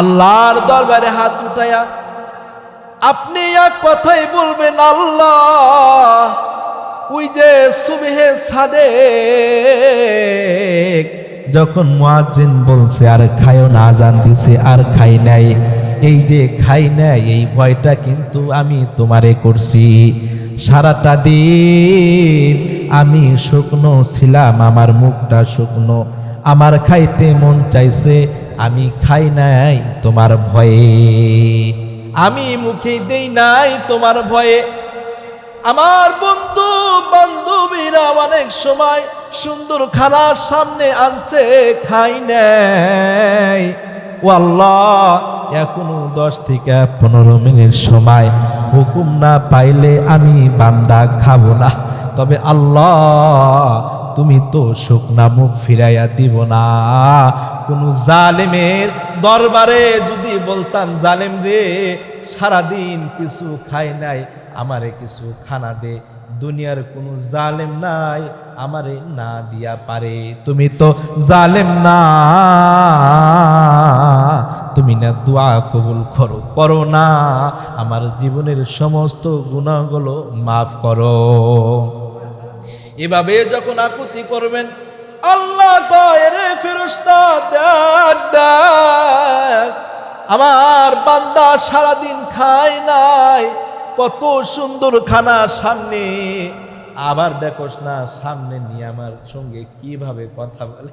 আল্লাহর দরবারে হাত উঠায়া, আপনি এক কথাই বলবেন, আল্লাহ, ওই যে সুবেহে সাদে যখন মুয়াজ্জিন বলছে, আর খায়ও না জান দিছে, আর খাই নাই। এই যে খাই নাই, এই ভয়টা কিন্তু আমি তোমারে করছি। সারাটা দিন আমি শুকনো ছিলাম, আমার মুখটা শুকনো, আমার খাইতে মন চাইছে আমি খাই নাই তোমার ভয়ে। আমি মুখে দেই নাই তোমার ভয়ে। আমার বন্ধু বান্ধবীরা অনেক সময় সুন্দর খানা সামনে আনছে, খাই নাই। ও এখনও দশ থেকে পনেরো মিনিট সময়। হুকুম না পাইলে আমি বান্দা খাব না। তবে আল্লাহ তুমি তো শুকনা মুখ ফিরাইয়া দিব না। কোনো জালেমের দরবারে যদি বলতাম, জালেম রে, সারাদিন কিছু খাই নাই, আমারে কিছু খানা দে। দুনিয়ার কোনো জালেম নাই, আমারে না দিয়া পারে। তুমি তো জালেম না। তুমি না দোয়া কবুল করো করো না। আমার জীবনের সমস্ত গুণাগুলো মাফ করো। এভাবে যখন আকুতি করবেন, আল্লাহ ফেরস্তা দেখ আমার বান্দা সারাদিন খায় নাই, কত সুন্দর খানা সামনে। আবার দেখোস না, সামনে নিয়ে আমার সঙ্গে কীভাবে কথা বলে?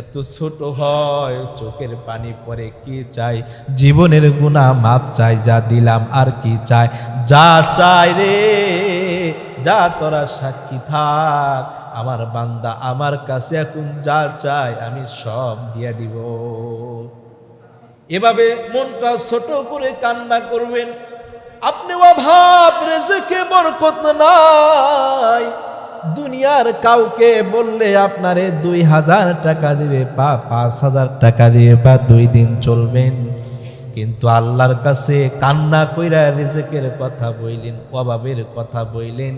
এত ছোট হয়, চোখের পানি পরে কি চাই? জীবনের গুণা মাপ চাই, যা দিলাম আর কি চাই? যা চাই রে যা তোরা সাক্ষী থাক, আমার বান্দা আমার কাছে এখন যা চাই আমি সব দিয়ে দিব। এভাবে মনটা ছোট করে কান্না করবেন। আপনি অভাব, রেজেকে বরকত নাই। দুনিয়ার কাউকে বললে আপনারে দুই হাজার টাকা দিবে বা পাঁচ হাজার টাকা দিবে বা দুই দিন চলবেন। কিন্তু আল্লাহর কাছে কান্না কইরা রিজেকের কথা বইলেন, অভাবের কথা বইলেন।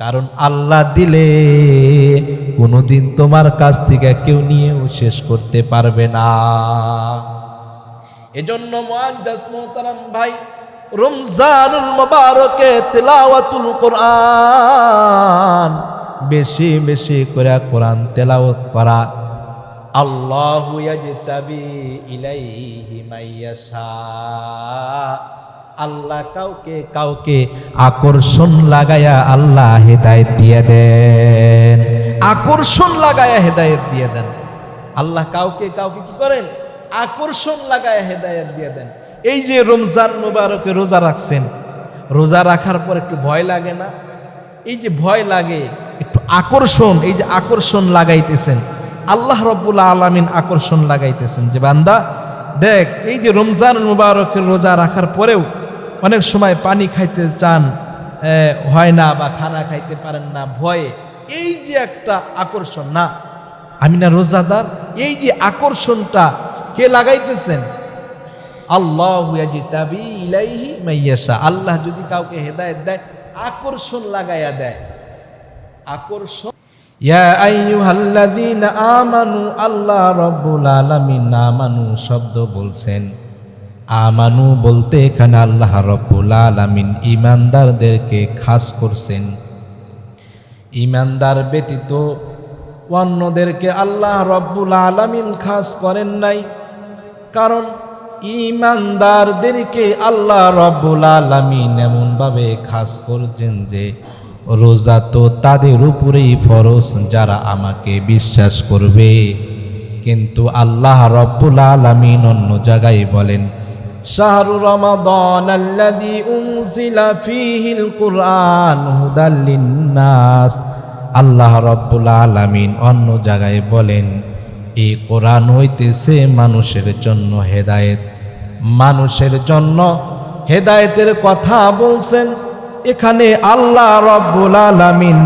কারণ আল্লাহ দিলে কোনোদিন তোমার কাছ থেকে কেউ নিয়েও শেষ করতে পারবে না। এজন্য মুআজ্জাজ মোহতারাম ভাই, রমজানুল মোবারকে তেলাওয়াতুল কোরআন বেশি বেশি করে কোরআন তেলাওয়াত করা। আল্লাহু ইয়াজতাবি ইলাইহি মাইয়াশা। আল্লাহ কাউকে কাউকে আকর্ষণ লাগায়া আল্লাহ হেদায়েত দিয়ে দেন। আকর্ষণ লাগায়া হেদায়েত দিয়ে দেন। আল্লাহ কাউকে কাউকে কি করেন? আকর্ষণ লাগায় হেদায়েত দিয়ে দেন। এই যে রমজান মুবারকে রোজা রাখছেন, রোজা রাখার পর একটু ভয় লাগে না? এই যে ভয় লাগে, একটু আকর্ষণ, এই যে আকর্ষণ লাগাইতেছেন, আল্লাহ রব্বুল আলমিন আকর্ষণ লাগাইতেছেন যে বান্দা, দেখ, এই যে রমজান মুবারকের রোজা রাখার পরেও অনেক সময় পানি খাইতে চান হয় না বা খানা খাইতে পারেন না, ভয়ে। এই যে একটা আকর্ষণ, না? আমি না রোজাদার, এই যে আকর্ষণটা কে লাগাইতেছেন? আল্লাহ মাইয়াশা আল্লাহ যদি কাউকে হেদায়েত দেয়, আকর্ষণ লাগাইয়া দেয়। আকর্ষণ ইয়া আইয়ুহাল্লাযীনা আমানু, আল্লাহ রাব্বুল আমানু শব্দ বলছেন। আমানু বলতে এখানে আল্লাহ রব্বুল আলামিন ইমানদারদেরকে খাস করছেন। ইমানদার ব্যতীত অন্যদেরকে আল্লাহ রব্বুল আলামিন খাস করেন নাই। কারণ ইমানদারদেরকে আল্লাহ রব্বুল আলামিন এমনভাবে খাস করছেন যে রোজা তো তাদের উপরেই ফরজ, যারা আমাকে বিশ্বাস করবে। কিন্তু আল্লাহ রব্বুল আলামিন অন্য জায়গায় বলেন শাহরু রমাদান আল্লাযী উনজিলা ফীহিল কুরআন হুদাল লিন্নাস। আল্লাহ রব্বুল আলামিন অন্য জায়গায় বলেন, এই কোরআন হইতেছে মানুষের জন্য হেদায়েত। মানুষের জন্য হেদায়েতের কথা বলছেন, এখানে আল্লাহ রব্বুল আলামিন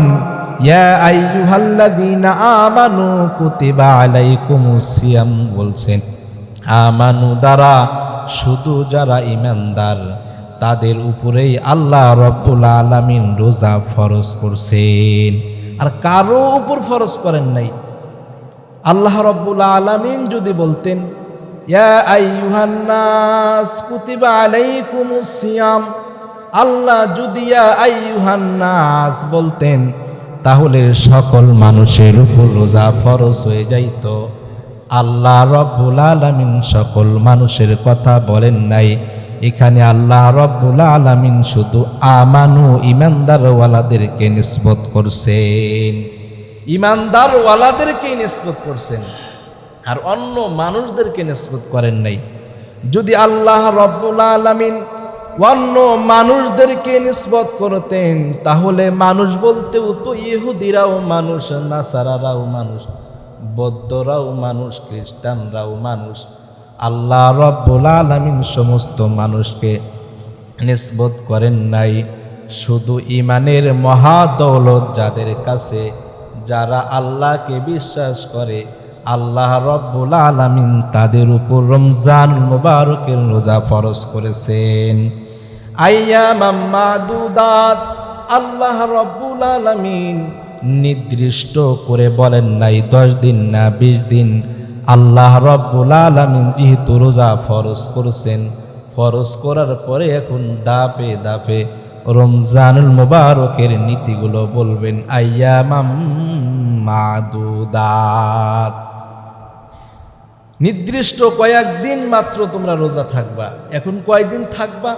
আমানু কুতিবা আলাইকুমুস সিয়াম, বলছেন। আমানু দ্বারা শুধু যারা ইমানদার তাদের উপরেই আল্লাহ রব্বুল আলামিন রোজা ফরজ করছেন। আর কারও উপর ফরজ করেন নাই। আল্লাহ রব্বুল আলামিন যদি বলতেন আল্লাহ যদি বলতেন, তাহলে সকল মানুষের উপর রোজা ফরজ হয়ে যাইত। আল্লাহ রব্বুল আলামিন সকল মানুষের কথা বলেন নাই। এখানে আল্লাহ রব্বুল আলামিন শুধু আমানু ইমানদারওয়ালাদেরকে নিসবত করছেন। ইমানদারওয়ালাদেরকেই নিসবত করছেন। আর অন্য মানুষদেরকে নিসবত করেন নাই। যদি আল্লাহ রব্বুল আলামিন অন্য মানুষদেরকে নিসবত করতেন, তাহলে মানুষ বলতেও তো ইহুদিরাও মানুষ নাসারারাও মানুষ। বৌদ্ধরাও মানুষ, খ্রিস্টানরাও মানুষ। আল্লাহ রব্বুল আলামিন সমস্ত মানুষকে নিসবত করেন নাই। শুধু ইমানের মহাদৌলত যাদের কাছে, যারা আল্লাহকে বিশ্বাস করে, আল্লাহ রব্বুল আলামিন তাদের উপর রমজান মুবারকের রোজা ফরজ করেছেন। আইয়া মাম্মাদুদাত আল্লাহ রব্বুল আলামিন নির্দিষ্ট করে বলেন নাই, দশ দিন না বিশ দিন। আল্লাহ রব্বুল আলামিন যেহেতু রোজা ফরজ করেছেন, ফরজ করার পরে এখন দাপে দাপে রমজানুল মুবারকের নীতিগুলো বলবেন আইয়া মাদুদাত। নির্দিষ্ট কয়েকদিন মাত্র তোমরা রোজা থাকবা। এখন কয়দিন থাকবা?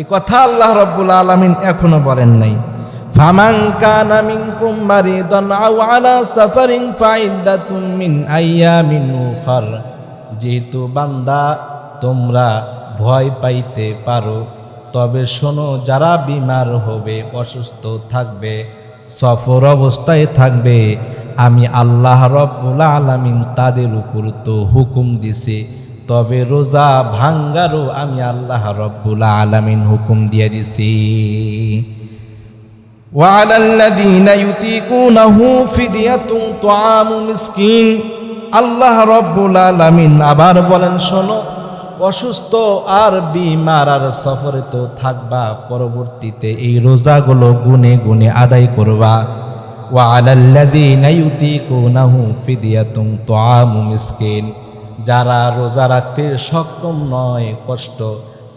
এ কথা আল্লাহ রব্বুল আলামিন এখনও বলেন নাই। ফামান কানা মিনকুম মারিদান আও আলা সাফারিন ফাইদ্দাতুম মিন আইয়ামিন উখার। যেহেতু বান্দা, তোমরা ভয় পাইতে পারো, তবে শোনো, যারা বিমার হবে, অসুস্থ থাকবে, সফর অবস্থায় থাকবে। আমি আল্লাহ রব্বুল আলামিন তাদের উপর তো হুকুম দিছি, তবে রোজা ভাঙ্গারও আমি আল্লাহ রব্বুল আলামিন হুকুম দিয়ে দিছি। وعلى الذين يطيقونه فدية طعام مسكين আল্লাহ রব্বুল আলামিন আবার বলেন শোনো অসুস্থ আর বিমার আর সফরে তো থাকবা পরবর্তীতে এই রোজাগুলো গুনে গুনে আদায় করবা وعلى الذين يطيقونه فدية طعام مسكين যারা রোজা রাখতে সক্ষম নয় কষ্ট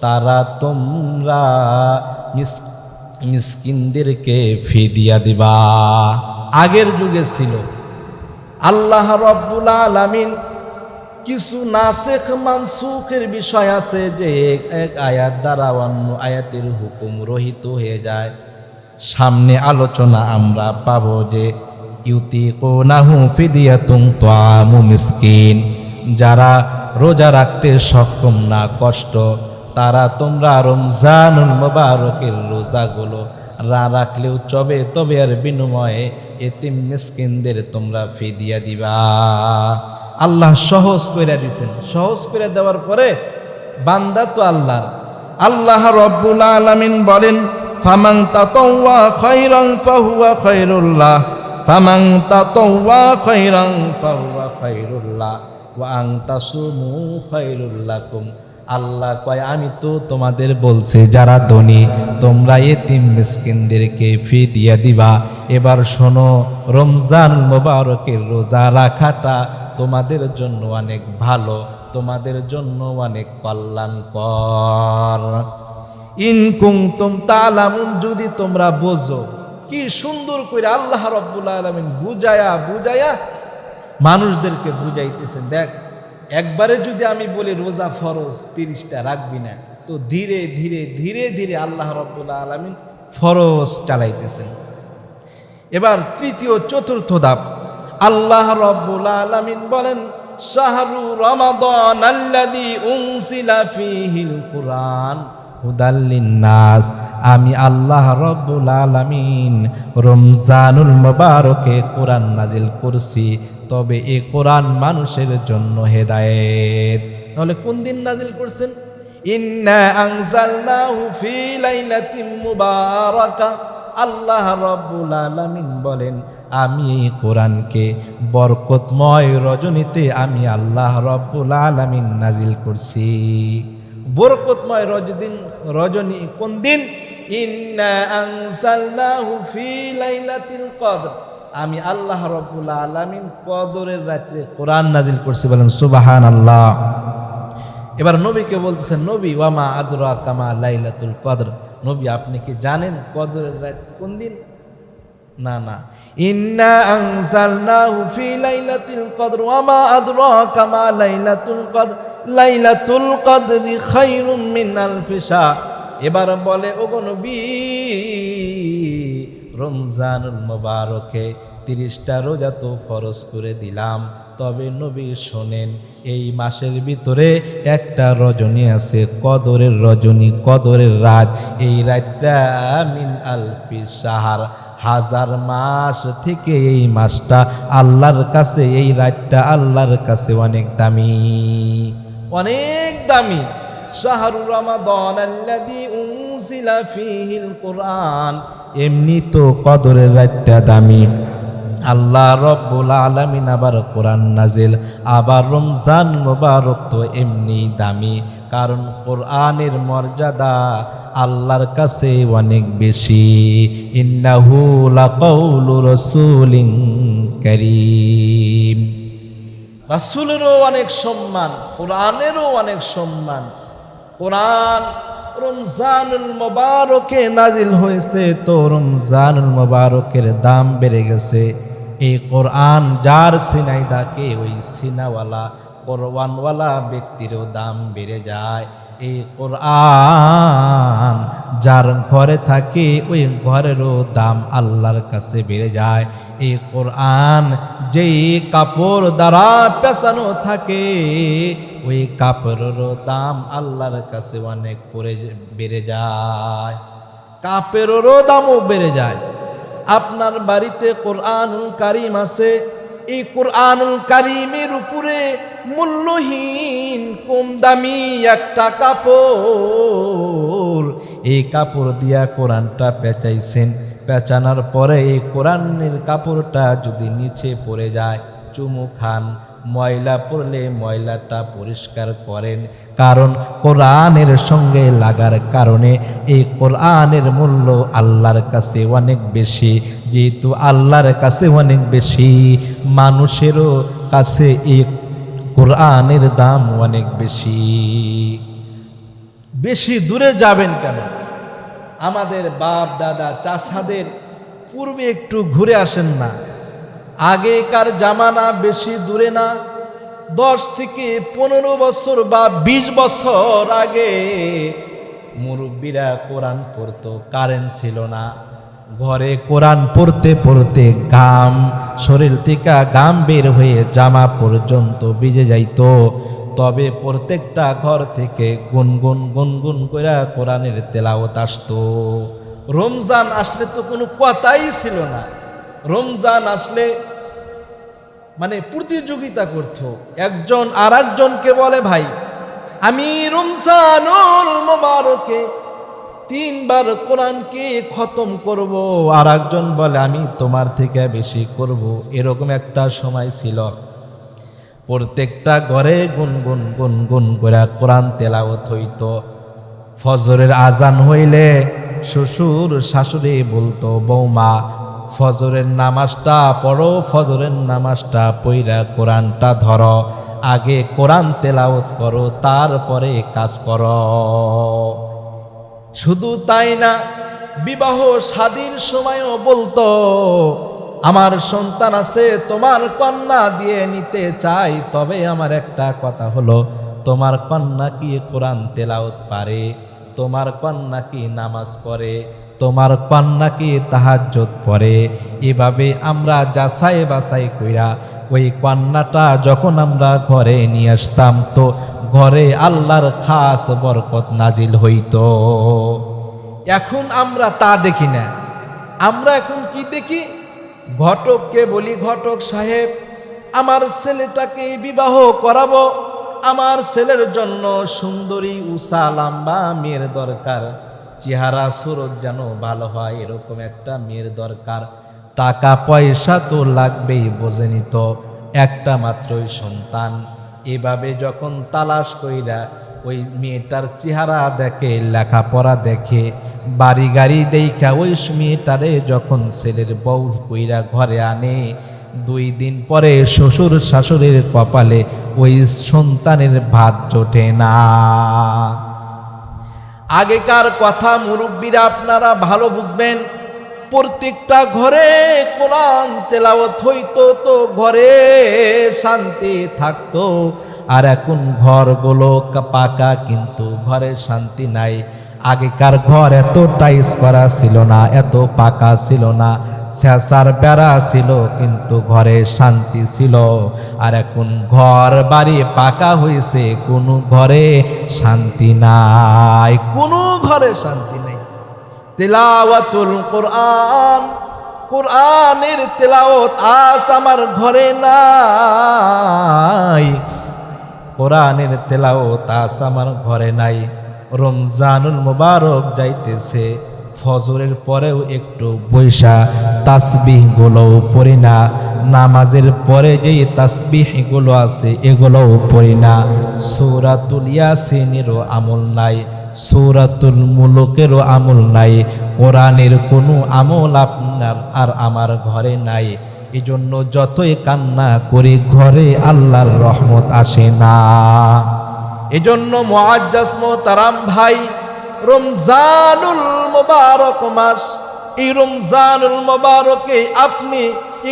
তারা তোমরা মিস- মিসকিনদেরকে ফিদিয়া দিবা। আগের যুগে ছিল। আল্লাহ রব্বুল আলামিন কিছু নাসেখ মানসুখের বিষয় আছে যে এক এক আয়াত দ্বারা অন্য আয়াতের হুকুম রহিত হয়ে যায়। সামনে আলোচনা আমরা পাবো যে ইউতি কোনাহু ফিদিয়াতুং তোয়ামু মিসকিন, যারা রোজা রাখতে সক্ষম না, কষ্ট তারা তোমরা রমজানুল মোবারকের রোজাগুলো রা রাখলেও চবে তবে আর বিনিময়ে এতিম মিসকিনদের তোমরা ফিদিয়া দিবা। আল্লাহ সহজ করে দিছেন সহজ করে দেওয়ার পরে বান্দা তো আল্লাহ। আল্লাহ রব্বুল আলামিন বলেন, ফামান তাতাওয়া খাইরান ফাহুয়া খাইরুল্লাহ ফামান তাতাওয়া খাইরান ফাহুয়া খাইরুল্লাহ ওয়া আন তাসুমু খাইরুল লাকুম আল্লাহ কয়, আমি তো তোমাদের বলছি, যারা ধনী, তোমরা এতিম মিসকিনদেরকে ফি দিয়া দিবা। এবার শোনো, রমজান মোবারকের রোজা রাখাটা তোমাদের জন্য অনেক ভালো, তোমাদের জন্য অনেক কল্যাণকর। ইনকুম তুম তালামুন, যদি তোমরা বোঝো, কি সুন্দর করে আল্লাহ রব্বুল আলমিন বুঝায়া বুঝায়া মানুষদেরকে বুঝাইতেছেন। দেখ একবারে যদি আমি বলি রোজা ফরজ, তিরিশটা রাখবি না, তো ধীরে ধীরে ধীরে ধীরে আল্লাহ রব্বুল আলমিন ফরজ চালাইতেছেন। এবার তৃতীয়, চতুর্থ ধাপ। আল্লাহ রব্বুল আলামিন বলেন, শাহরু রমাদান আল্লাযী উনসিলা ফীহিল কুরআন নাস আমি আল্লাহ রব্বুল আলামিন রমজানুল মুবারকে কোরআন নাজিল করছি। তবে এ কোরআন মানুষের জন্য হেদায়েত। তাহলে কোন দিন নাজিল করছেন? ইন্না আনজালনাহু ফি লাইলাতিন মুবারাকা। আল্লাহ রব্বুল আলামিন বলেন, আমি এই কোরআনকে বরকতময় রজনীতে আমি আল্লাহ রব্বুল আলামিন নাজিল করছি। বরকতময় রজদিন, রজনী কোন দিন? ইন্না আনসালনাহু ফি লাইলাতিল কদর। আমি আল্লাহ রব্বুল আলামিন কদরের রাত্রে কোরআন নাজিল করছি, বলেন সুবাহান আল্লাহ এবার নবীকে বলতেছেন, নবী, ওয়ামা আদরা কামা লাইলাতুল কদর। নবী, আপনি কি জানেন কদরের রাত কোন দিন? না না। ইন্না আনজালনাহু ফি লাইলাতিল কদর, ওয়ামা আদরাকা মা লাইলাতুল কদর। লাইলাতুল কদরি খায়রুম মিন আলফি শাহ এবার বলে, ওগো নবী রমজানুল মোবারকে তিরিশটা রোজা তো ফরজ করে দিলাম। তবে নবী শোনেন, এই মাসের ভিতরে একটা রজনী আছে, কদরের রজনী, কদরের রাত। এই রাতটা মিন আলফি সাহার হাজার মাস থেকে এই মাসটা আল্লাহর কাছে, এই রাতটা আল্লাহর কাছে অনেক দামি। অনেক দামি। শাহরু রমাদান আল্লাযী উনজিলা ফীহিল কুরআন। এমনি তো কদরের রাতটা দামি। আল্লাহ রব্বুল আলামিন আবার কোরআন নাজিল আবার রমজান মোবারক তো এমনি দামি। কারণ কোরআনের মর্যাদা আল্লাহর কাছে অনেক বেশি। ইন্নাহু রাসূলিন কারীম। রাসূলেরও অনেক সম্মান, কোরআনেরও অনেক সম্মান। কোরআন রমজানুল মোবারকে নাজিল হয়েছে, তো রমজানুল মোবারকের দাম বেড়ে গেছে। এই কোরআন যার সিনাই ডাকে ওই সিনাওয়ালা কোরআনওয়ালা ব্যক্তিরও দাম বেড়ে যায়। এই কোরআন যার ঘরে থাকে, ওই ঘরেরও দাম আল্লাহর কাছে বেড়ে যায়। এই কোরআন যেই কাপড় দ্বারা পেছানো থাকে, ওই কাপড়েরও দাম আল্লাহর কাছে অনেক পড়ে, বেড়ে যায়। কাপড়েরও দামও বেড়ে যায়। আপনার বাড়িতে কোরআন কারিম আছে এই কোরআনুল কারিমের উপরে মূল্যহীন কম দামি একটা কাপড়। এই কাপড় দিয়া কোরআনটা পেঁচাইছেন। পেঁচানোর পরে এই কোরআনের কাপড়টা যদি নিচে পড়ে যায়, চুমু খান, ময়লা পড়লে ময়লাটা পরিষ্কার করেন। কারণ কোরআনের সঙ্গে লাগার কারণে এই কোরআনের মূল্য আল্লাহর কাছে অনেক বেশি। যেহেতু আল্লাহর কাছে অনেক বেশি, মানুষেরও কাছে এই কোরআনের দাম অনেক বেশি। বেশি দূরে যাবেন কেন? আমাদের বাপ, দাদা চাষাদের পূর্বে একটু ঘুরে আসেন না। আগেকার জামানা বেশি দূরে না। দশ থেকে পনেরো বছর বা বিশ বছর আগে মুরব্বীরা কোরআন পড়তো কারেন্ট ছিল না। ঘরে কোরআন পড়তে পড়তে ঘাম, শরীর থেকে ঘাম বের হয়ে জামা পর্যন্ত ভিজে যাইতো। তবে প্রত্যেকটা ঘর থেকে গুনগুন গুনগুন করে কোরআনের তেলাওত আসতো। রমজান আসলে তো কোনো কথাই ছিল না। রমজান আসলে মানে প্রতিযোগিতা করত। একজন আর একজনকে বলে, ভাই, আমি রমজানুল মোবারকে তিনবার কোরআনকে খতম করব আর একজন বলে, আমি তোমার থেকে বেশি করব। এরকম একটা সময় ছিল। প্রত্যেকটা ঘরে গুনগুন গুনগুন করে কোরআন তেলাওত হইত। ফজরের আজান হইলে শ্বশুর শাশুড়ি বলতো, বৌমা, ফজরের নামাজটা পড়ো, ফজরের নামাজটা পইরা কোরআনটা ধরো। আগে কোরআন তেলাওত করো, তারপরে কাজ করো। শুধু তাই না, বিবাহ স্বাধীন সময়ও বলতো, আমার সন্তান আছে, তোমার কন্যা দিয়ে নিতে চাই। তবে আমার একটা কথা হলো, তোমার কন্যা কি কোরআন তেলাওত পারে? তোমার কন্যা কি নামাজ পড়ে? তোমার কন্যা কি তাহাজ্জত পড়ে? এভাবে আমরা যাচাই বাছাই কইরা, ওই কন্যাটা যখন আমরা ঘরে নিয়ে আসতাম, তো ঘরে আল্লাহর খাস বরকত নাজিল হইতো। এখন আমরা তা দেখি না। আমরা এখন কি দেখি? ঘটককে বলি, ঘটক সাহেব, আমার ছেলেটাকে বিবাহ করাবো। আমার ছেলের জন্য সুন্দরী উষা লাম্বা মেয়ের দরকার। চেহারা, সুরত যেন ভালো হয়, এরকম একটা মেয়ের দরকার। টাকা পয়সা তো লাগবেই, বোঝেনি তো। একটা মাত্রই সন্তান। এভাবে যখন তালাশ কইরা ওই মেয়েটার চেহারা দেখে, লেখাপড়া দেখে, বাড়ি গাড়ি দেখা ওই মেয়েটারে যখন ছেলের বউ কইরা ঘরে আনে, দুই দিন পরে শ্বশুর শাশুড়ির কপালে ওই সন্তানের ভাত জোটে না। আগেকার কথা মুরব্বীরা আপনারা ভালো বুঝবেন। প্রত্যেকটা ঘরে কোরআন তেলাওয়াত হইতো তো ঘরে শান্তি থাকতো। আর এখন ঘরগুলো পাকা, কিন্তু ঘরে শান্তি নাই। আগেকার ঘর এত টাইস করা ছিল না, এত পাকা ছিল না। শেষার বেড়া ছিল, কিন্তু ঘরে শান্তি ছিল। আর এখন ঘর বাড়ি পাকা হয়েছে কোনো ঘরে শান্তি নাই, কোনো ঘরে শান্তি তেলাওয়াতুল কোরআন, কোরআনের তেলাওয়াত আজ আমার ঘরে নাই। কোরআনের তেলাওয়াত আজ আমার ঘরে নাই। রমজানুল মুবারক যাইতেছে, ফজরের পরেও একটু বৈশা, তাসবিহ গুলোও পড়ি না। নামাজের পরে যেই তাসবিহগুলো আছে, এগুলোও পড়ি না। সৌরাতুল ইয়াসিনেরও আমল নাই। সৌরাতুল মুলুকেরও আমল নাই, কোরআনের কোনো আমল আপনার আর আমার ঘরে নাই। এই জন্য যতই কান্না করি, ঘরে আল্লাহর রহমত আসে না। এজন্য মোয়াজ্জাস মোহতারাম ভাই, রমজানুল মোবারক মাস, এই রমজানুল মোবারকে আপনি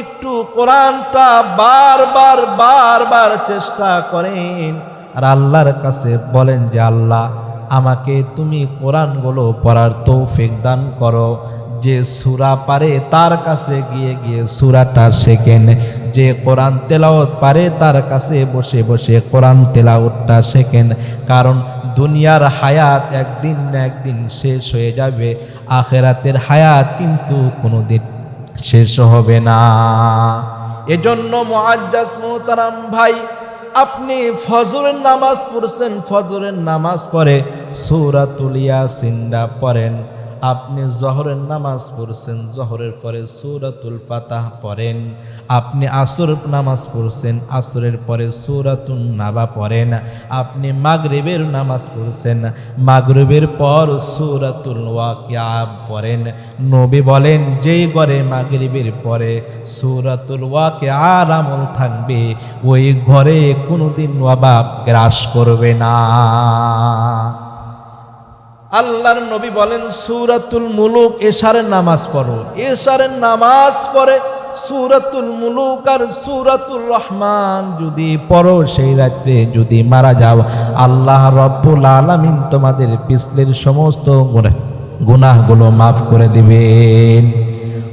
একটু কোরআনটা বারবার বারবার চেষ্টা করেন। আর আল্লাহর কাছে বলেন যে, আল্লাহ আমাকে তুমি কোরআনগুলো পড়ার তৌফিক দান করো। যে সুরা পারে তার কাছে গিয়ে গিয়ে সুরাটা শেখেন। যে কোরআন তেলাওত পারে তার কাছে বসে বসে কোরআন তেলাওতটা শেখেন। কারণ দুনিয়ার হায়াত একদিন না একদিন শেষ হয়ে যাবে। আখেরাতের হায়াত কিন্তু কোনোদিন শেষ হবে না। এজন্য মুআজ্জাজ মোহতারাম ভাই আপনি ফজরের নামাজ পড়ছেন ফজরের নামাজ পড়ে তুলিয়া সিন্ডা পড়েন। আপনি জহরের নামাজ পড়ছেন, জহরের পরে সৌরাতুল ফাতাহ পড়েন। আপনি আসর নামাজ পড়ছেন, আসরের পরে সৌরাতুল নাবা পড়েন। আপনি মাগরিবের নামাজ পড়ছেন, মাগরিবের পর সৌরাতুল ওয়াকিয়া পড়েন। নবী বলেন, যেই ঘরে মাগরিবের পরে সৌরাতুল ওয়াকিয়ার আমল থাকবে, ওই ঘরে কোনোদিন অভাব গ্রাস করবে না। আল্লাহর নবী বলেন, সুরাতুল মুলুক এশারের নামাজ পড়ো। এশারের নামাজ পড়ে সুরাতুল মুলুক আর সুরাতুল রহমান যদি পড়ো, সেই রাত্রে যদি মারা যাও, আল্লাহ রব্বুল আলামিন তোমাদের পিছলের সমস্ত গুনাহ- গুনাহগুলো মাফ করে দিবেন।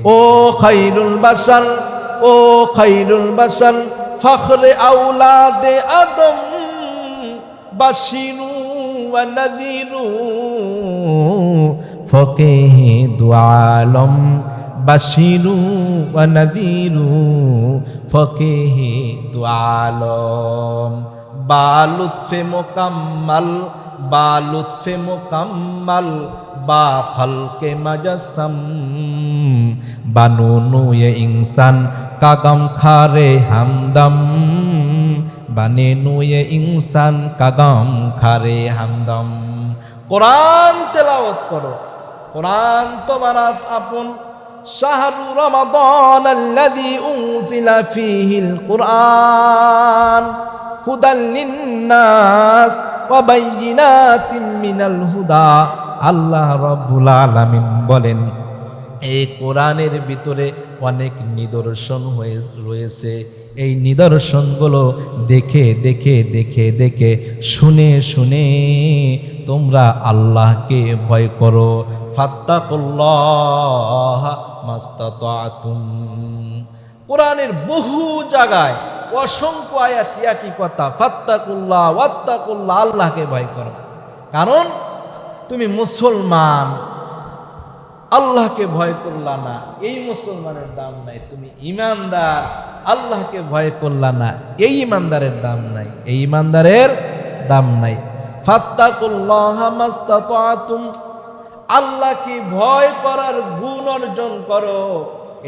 ও খাইরুল বাসাল ও খাইরুল বাসাল ফখরে আউলাদে আদম বাসিনু ফকেহ দুয়ালম বাসিরু অনদিরু ফকেহ দুয়ালম বালুৎফে মোকাম্মাল বালুৎফে মোকাম্মাল বা খলকে মাজাসাম বানুনু ইনসান কাগম খারে হামদাম বানে নুয়ে ইনসান কাদম খারে হামদম। কোরআন তেলাওয়াত করো। কোরআন তোমার আপন। রমাদান আল্লাযী উনজিলা ফীহিল কুরআন। হুদাল লিন্নাস ওয়া বাইয়িনাতিন মিনাল হুদা। আল্লাহ রাব্বুল আলামিন বলেন, এই কোরআনের ভিতরে অনেক নিদর্শন হয়ে রয়েছে। এই নিদর্শনগুলো দেখে দেখে দেখে দেখে, শুনে শুনে তোমরা আল্লাহকে ভয় করো। ফাত্তাকুল্লাহ মাস্তাতুম কোরআনের বহু জায়গায় অসংখ্য আয়াত ইয়াকি কথা, ফাত্তাকুল্লাহ, ওয়াত্তাকুল্লাহ, আল্লাহকে ভয় করো। কারণ তুমি মুসলমান, আল্লাহকে ভয় করলা না। এই মুসলমানের দাম নাই। তুমি ইমানদার আল্লাহকে ভয় করলা না। এই ইমানদারের দাম নাই। এই ইমানদারের দাম নাই। আল্লাহকে ভয় করার গুণ অর্জন করো।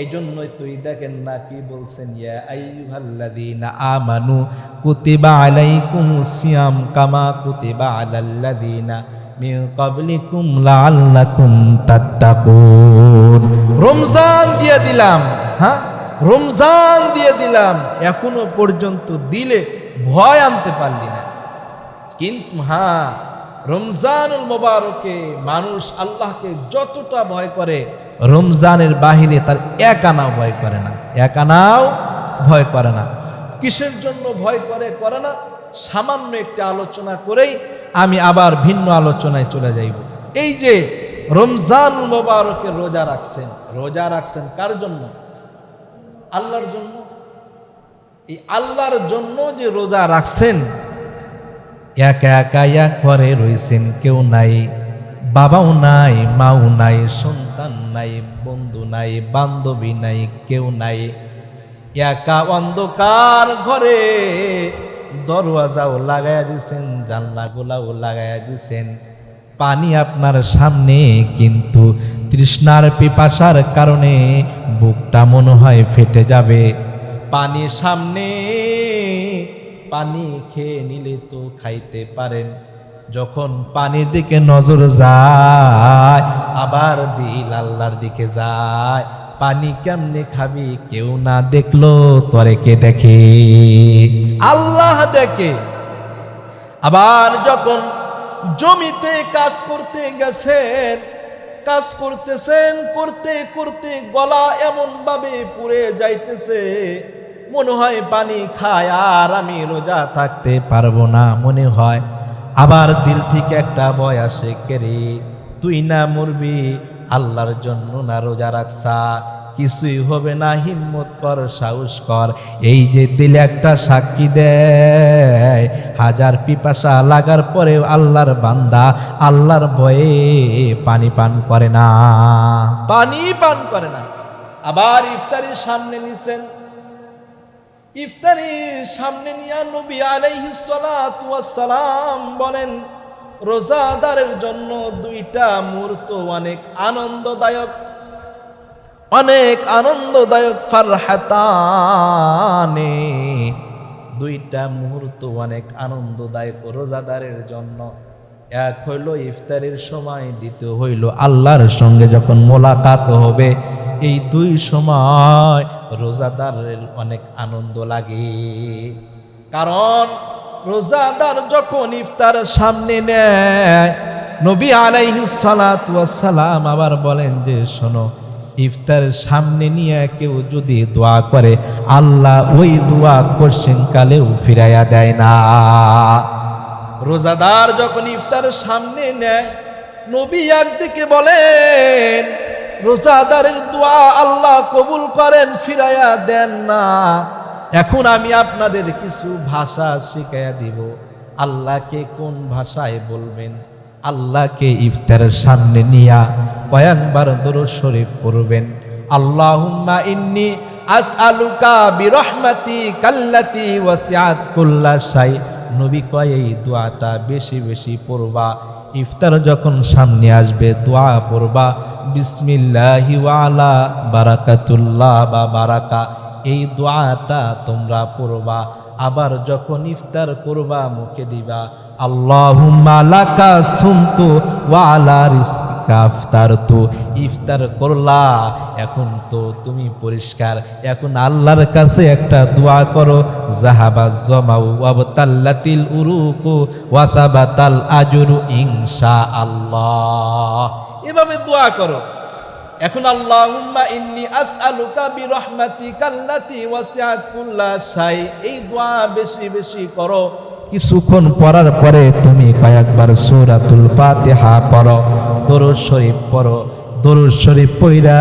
এই জন্যই তুই দেখেন না কি বলছেন, ইয়া আইয়ুহাল্লাযীনা আমানু কুতিবা আলাইকুমুস সিয়াম কামা কুতিবা আলাল্লাযীনা মিন ক্বাবলিকুম লাআল্লাকুম তাত্তাকুন। রমজান দিয়ে দিলাম হ্যাঁ? রমজান দিয়ে দিলাম, এখনও পর্যন্ত দিলে ভয় আনতে পারলি না। কিন্তু হ্যাঁ রমজানুল মোবারকে মানুষ আল্লাহকে যতটা ভয় করে, রমজানের বাহিরে তার এক আনাও ভয় করে না। এক আনাও ভয় করে না। কিসের জন্য ভয় করে করে না? সামান্য একটি আলোচনা করেই আমি আবার ভিন্ন আলোচনায় চলে যাইব। এই যে রমজান মোবারকে রোজা রাখছেন রোজা রাখছেন কার জন্য? আল্লাহর জন্য। এই আল্লাহর জন্য যে রোজা রাখছেন, একা একা এক করে রইছেন কেউ নাই, বাবাও নাই, মাও নাই, সন্তান নাই, বন্ধু নাই, বান্ধবী নাই, কেউ নাই। একা অন্ধকার ঘরে দরওয়াজাও লাগাইয়া দিছেন, জানলাগুলাও লাগাইয়া দিছেন। পানি আপনার সামনে, কিন্তু তৃষ্ণার পিপাসার কারণে বুকটা মনে হয় ফেটে যাবে। পানি সামনে, পানি খেয়ে নিলে তো খাইতে পারেন। যখন পানির দিকে নজর যায়, আবার দিল আল্লাহর দিকে যায়। পানি কেমনে খাবি কেউ না দেখল, তরে কে দেখে? আল্লাহ দেখে। আবার যখন জমিতে কাজ করতে গেছেন, কাজ করতেছেন, করতে করতে গলা এমন ভাবে পুড়ে যাইতেছে। মনে হয় পানি খায় আর আমি রোজা থাকতে পারব না, মনে হয়। আবার দিল থেকে একটা ভয় আসে কেরে তুই না মরবি, আল্লাহর জন্য না রোজা রাখছা। কিছুই হবে না, হিম্মত কর, সাহস কর। এই যে দিলে একটা সাক্ষী দেয়, হাজার পিপাসা লাগার পরেও আল্লাহর বান্দা আল্লাহর ভয়ে পানি পান করে না। পানি পান করে না। আবার ইফতারির সামনে নিছেন। ইফতারির সামনে নিয়া নবী সালাম বলেন, রোজাদারের জন্য দুইটা মুহূর্ত অনেক আনন্দদায়ক। অনেক আনন্দদায়ক ফারহাতানে। দুইটা মুহূর্ত অনেক আনন্দদায়ক রোজাদারের জন্য। এক হইল ইফতারের সময়, দ্বিতীয় হইল আল্লাহর সঙ্গে যখন মোলাকাত হবে, এই দুই সময় রোজাদারের অনেক আনন্দ লাগে। কারণ রোজাদার যখন ইফতার সামনে নেয়, নবী আলাইহিস সালাম আবার বলেন যে, শোনো ইফতারের সামনে নিয়ে কেউ যদি দোয়া করে, আল্লাহ ওই দোয়া কোশ্চিন কালেও ফিরাইয়া দেয় না। রোজাদার যখন ইফতারের সামনে নেয়, নবী একদিকে বলেন, রোজাদারের দোয়া আল্লাহ কবুল করেন, ফিরাইয়া দেন না। এখন আমি আপনাদের কিছু ভাষা শিখাইয়া দিব। আল্লাহকে কোন ভাষায় বলবেন? আল্লাহকে ইফতারের সামনে নিয়া কয়েকবার দরুদ শরীফ পড়বেন। আল্লাহুম্মা ইন্নি আসআলুকা বিরহমাতি কাল্লাতি ওয়াসিআত কুল্লা শাই। নবী কয়, এই দোয়াটা বেশি বেশি পড়বা। ইফতার যখন সামনে আসবে, দোয়া পড়বা। বিসমিল্লাহি ওয়ালা বারাকাতুল্লাহ বা বারাকা। এই দোয়াটা তোমরা পড়বা। আবার যখন ইফতার করবা, মুখে দিবা, আল্লাহুম্মা লাকা সুমতু ওয়া আলা ইফতার করলা, এখন তো তুমি পরিষ্কার। এখন আল্লাহর কাছে একটা দোয়া করো জাহাবা জমাউ ওয়াবতাল্লাতিল উরুকু ওয়াসাবাতাল আজরু ইনশা আল্লাহ এভাবে দোয়া করো। এখন আল্লাহুম্মা ইন্নি আসআলুকা বিরহমাতিকা আল্লাতী ওয়াসিআত কুল্লা শাই, এই দোয়া বেশি বেশি করো। কিছুক্ষণ পড়ার পরে তুমি কয়েকবার সূরাতুল ফাতিহা পড়ো, দরুদ শরীফ পড়ো, দরুদ শরীফ পইরা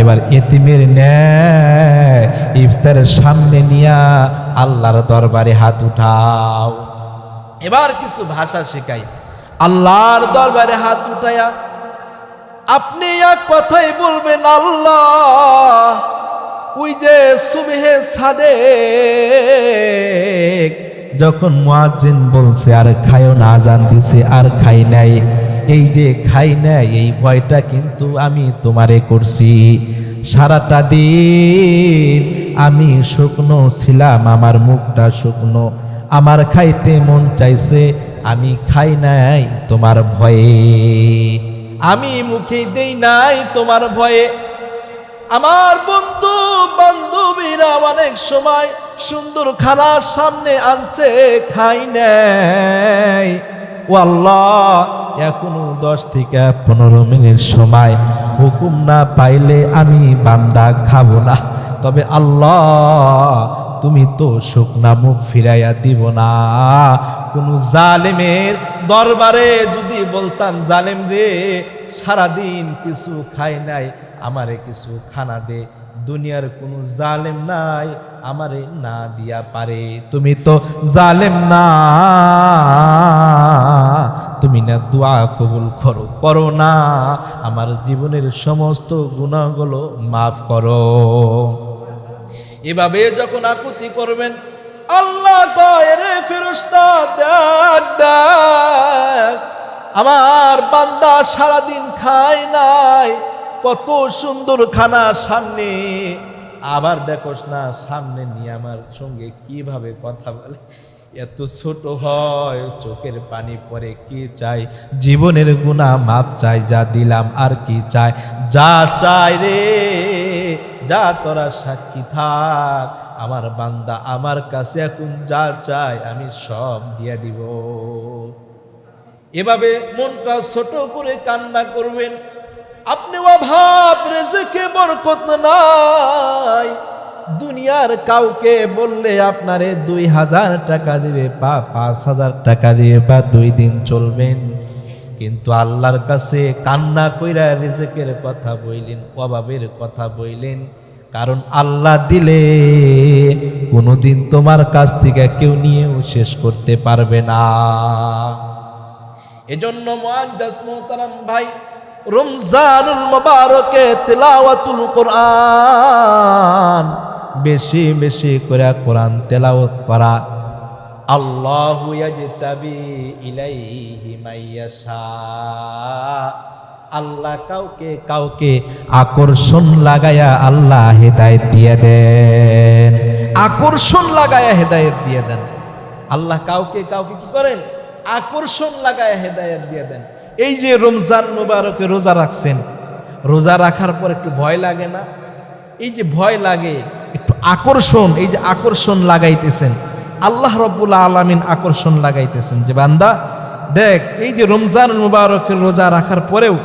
এবার এতিমের ন্যায় ইফতারের সামনে নিয়া আল্লাহর দরবারে হাত উঠাও। এবার কিছু ভাষা শেখাই। আল্লাহর দরবারে হাত উঠায়া আপনি এক কথাই বলবেন, আল্লাহ, ওই যে সুবেহে সাদে যখন মুয়াজ্জিন বলছে, আর খায়ও না জান দিছে, আর খাই নাই। এই যে খাই নাই, এই ভয়টা কিন্তু আমি তোমারে করছি। সারাটা দিন আমি শুকনো ছিলাম, আমার মুখটা শুকনো, আমার খাইতে মন চাইছে, আমি খাই নাই তোমার ভয়ে। আমি মুখে দেই নাই তোমার ভয়ে। আমার বন্ধু বান্ধবীরা অনেক সময় সুন্দর খানার সামনে আনছে, খাই নাই। আল্লাহ এখনও দশ থেকে পনেরো মিনিট সময়। হুকুম না পাইলে আমি বান্দা খাব না। তবে আল্লাহ তুমি তো শুকনা মুখ ফিরাইয়া দিব না। কোন জালেমের দরবারে যদি বলতাম, জালেম রে, সারাদিন কিছু খাই নাই, আমারে কিছু খানা দে। দুনিয়ার কোনো জালেম নাই, আমারে না দিয়া পারে। তুমি তো জালেম না। তুমি না দোয়া কবুল করো করো না। আমার জীবনের সমস্ত গুণাগুলো মাফ করো। এভাবে যখন আকুতি করবেন, আল্লাহ ফেরস্তা দেখ আমার বান্দা সারাদিন খায় নাই, কত সুন্দর খানা সামনে। আবার দেখোস না, সামনে নিয়ে আমার সঙ্গে কীভাবে কথা বলে? এত ছোট হয়, চোখের পানি পরে কি চাই? জীবনের গুণা মাপ চাই, যা দিলাম আর কি চাই? যা চাই রে যা তোরা সাক্ষী থাক, আমার বান্দা আমার কাছে এখন যা চাই আমি সব দিয়ে দিব। এভাবে মনটা ছোট করে কান্না করবেন। আপনি অভাব, রেজেকে বরকত নাই। দুনিয়ার কাউকে বললে আপনারে দুই হাজার টাকা দিবে বা পাঁচ হাজার টাকা দিবে বা দুই দিন চলবেন। কিন্তু আল্লাহর কাছে কান্না কইরা রিজেকের কথা বইলেন, অভাবের কথা বইলেন। কারণ আল্লাহ দিলে কোনোদিন তোমার কাছ থেকে কেউ নিয়েও শেষ করতে পারবে না। এজন্য মুআজ্জাজ মোহতারাম ভাই, রমজানুল মোবারকে তেলাওয়াতুল কোরআন বেশি বেশি করে কোরআন তেলাওয়াত করা। আল্লাহু ইয়াজতাবি ইলাইহি মাইয়াশা। আল্লাহ কাউকে কাউকে আকর্ষণ লাগায়া আল্লাহ হেদায়েত দিয়ে দেন। আকর্ষণ লাগায়া হেদায়েত দিয়ে দেন। আল্লাহ কাউকে কাউকে কি করেন? আকর্ষণ লাগায় হেদায়েত দিয়ে দেন। এই যে রমজান মুবারকে রোজা রাখছেন, রোজা রাখার পর একটু ভয় লাগে না? এই যে ভয় লাগে, একটু আকর্ষণ, এই যে আকর্ষণ লাগাইতেছেন, আল্লাহ রব্বুল আলমিন আকর্ষণ লাগাইতেছেন যে বান্দা, দেখ, এই যে রমজান মুবারকের রোজা রাখার পরেও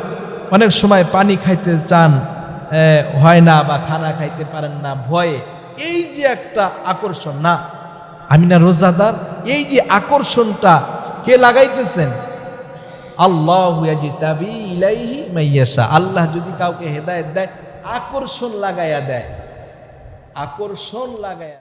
অনেক সময় পানি খাইতে চান হয় না বা খানা খাইতে পারেন না, ভয়ে। এই যে একটা আকর্ষণ, না? আমি না রোজাদার, এই যে আকর্ষণটা কে লাগাইতেছেন? আল্লাহ মাইয়াশা আল্লাহ যদি কাউকে হেদায়েত দেয়, আকর্ষণ লাগাইয়া দেয়। আকর্ষণ লাগাইয়া